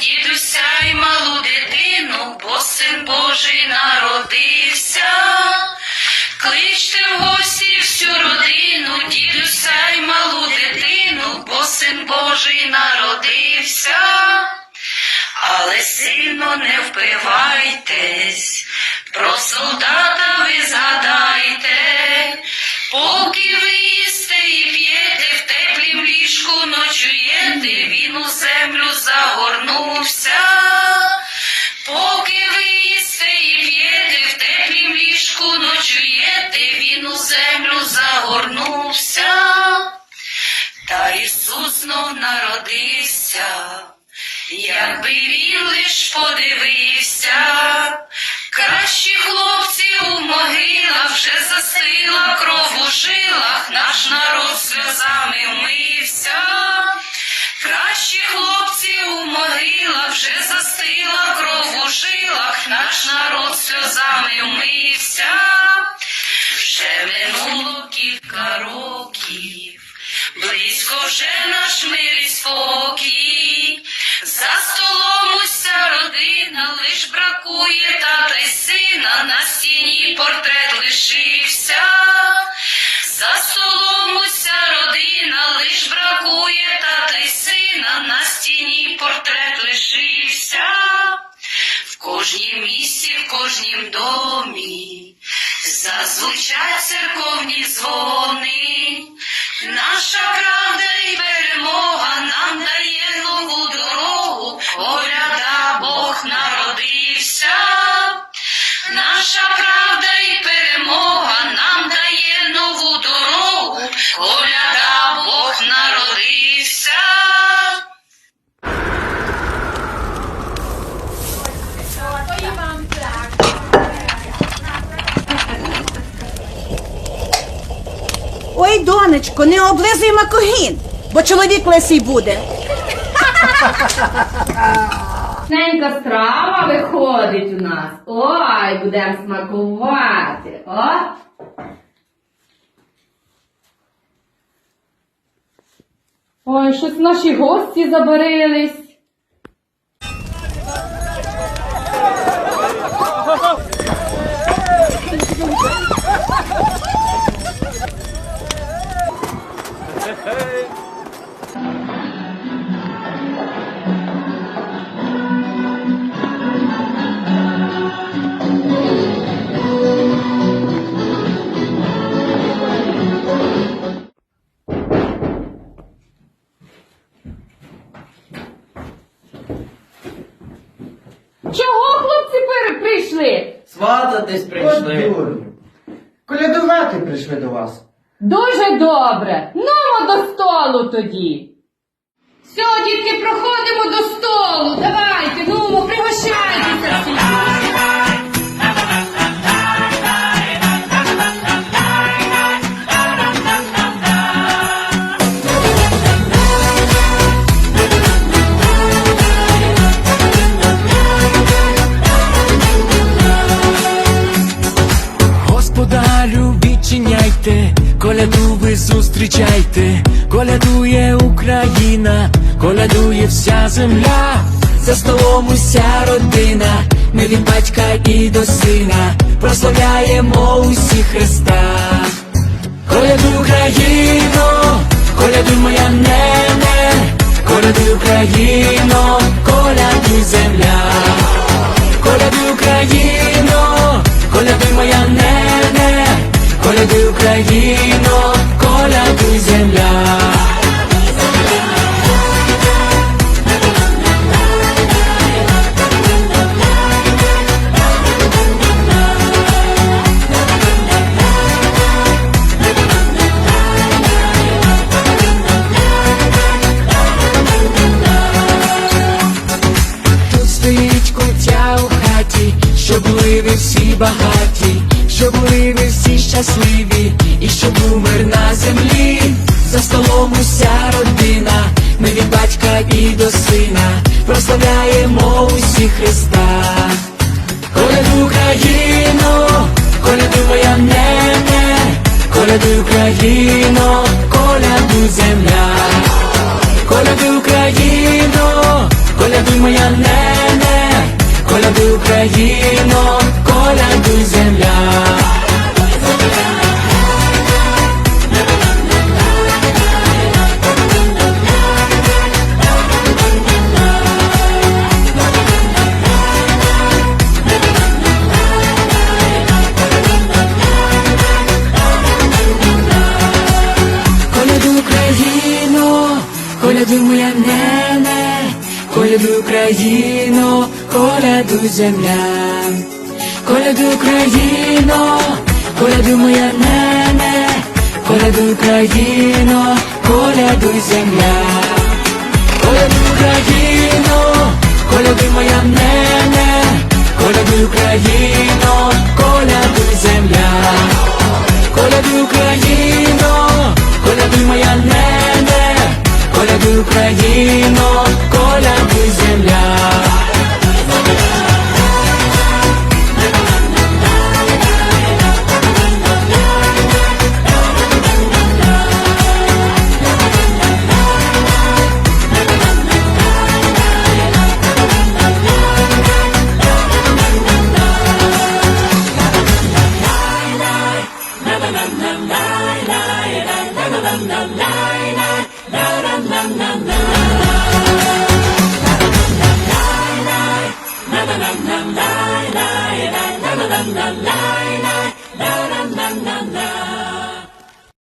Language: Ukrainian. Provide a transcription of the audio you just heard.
дідуся й малу дитину, бо син Божий народився. Кличте в гості всю родину, дідуся й малу дитину, бо син Божий народився. Але сильно не впивайтесь, про солдата ви згадайте, застила кров у жилах, наш народ сльозами вмився. Кращі хлопці у могилах вже застила кров у жилах, наш народ сльозами вмився. Вже минуло кілька років, близько вже наш мир спокій. За лиш бракує тата й сина, на стіні портрет лишився. За столом уся родина, лиш бракує тата й сина, на стіні портрет лишився. В кожнім місці, в кожнім домі зазвучать церковні дзвони. Наша правда дорогу, Бог народився. Наша правда і перемога нам дає нову дорогу, коляда Бог народився. Ой, донечко, не облизуй макогін, бо чоловік лисий буде. Ненька страва виходить у нас. Ой, будемо смакувати. О! Ой, щось наші гості забарились. Пер- прийшли? Свататись От прийшли. дурню. Колядувати прийшли до вас. Дуже добре. Ну, до столу тоді. Все, дітки, проходимо до столу. Давайте, ну, пригощайтеся всі. Коляду ви зустрічайте, колядує Україна, колядує вся земля, за столом уся родина, ми від батька і до сина, прославляємо усі Христа. Колядуй Україно, колядуй моя нене, колядуй Україно, колядуй земля. Колядуй Україно, Україно, колядуй земля. Тут кутя у хаті, щоб були всі багаті, щоб були ви всі щасливі, і щоб був мир на землі, за столом уся родина, ми від батька і до сина, прославляємо усі Христа. Колядуй Україно, колядуй моя нене, колядуй Україно, колядуй земля, колядуй Україно, колядуй моя нене, Коляди Україно, коляди земля. Коляди Україно, коляди моя нене, коляди Україно колядуй земля. Колядуй Україно, колядуй моя нене, колядуй Україно, колядуй земля. Колядуй Україно, колядуй моя нене, колядуй Україно, колядуй земля. Колядуй Україно, колядуй моя нене, колядуй Україно,